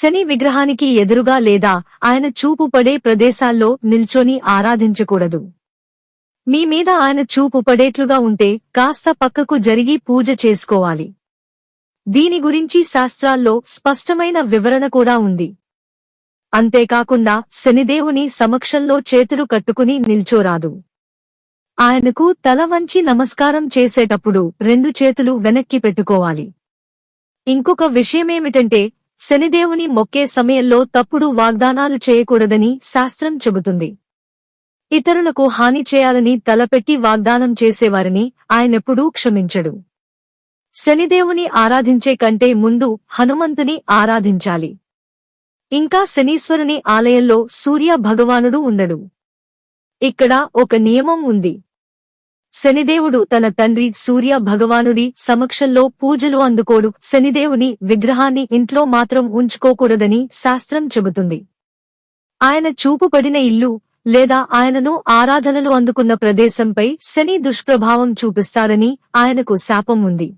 శని విగ్రహానికి ఎదురుగా లేదా ఆయన చూపు పడే ప్రదేశాల్లో నిల్చొని ఆరాధించకూడదు. మీ మీద ఆయన చూపు పడేట్లుగా ఉంటే కాస్త పక్కకు జరిగి పూజ చేసుకోవాలి. దీని గురించి శాస్త్రాల్లో స్పష్టమైన వివరణ కూడా ఉంది. అంతేకాకుండా శనిదేవుని సమక్షంలో చేతులు కట్టుకుని నిల్చోరాదు. ఆయనకు తల వంచి నమస్కారం చేసేటప్పుడు రెండు చేతులు వెనక్కి పెట్టుకోవాలి. ఇంకొక విషయమేమిటంటే శనిదేవుని మొక్కే సమయంలో తప్పుడు వాగ్దానాలు చేయకూడదని శాస్త్రం చెబుతుంది. ఇతరులకు హాని చేయాలని తలపెట్టి వాగ్దానం చేసేవారిని ఆయనెప్పుడూ క్షమించడు. శనిదేవుని ఆరాధించే కంటే ముందు హనుమంతుని ఆరాధించాలి. ఇంకా శనీశ్వరుని ఆలయంలో సూర్య భగవానుడు ఉండడు. ఇక్కడ ఒక నియమం ఉంది. శనిదేవుడు తన తండ్రి సూర్య భగవానుడి సమక్షంలో పూజలు అందుకోడు. శనిదేవుని విగ్రహాన్ని ఇంట్లో మాత్రం ఉంచుకోకూడదని శాస్త్రం చెబుతుంది. ఆయన చూపు పడిన ఇల్లు లేదా ఆయనను ఆరాధనలు అందుకున్న ప్రదేశంపై శని దుష్ప్రభావం చూపిస్తాడని ఆయనకు శాపం ఉంది.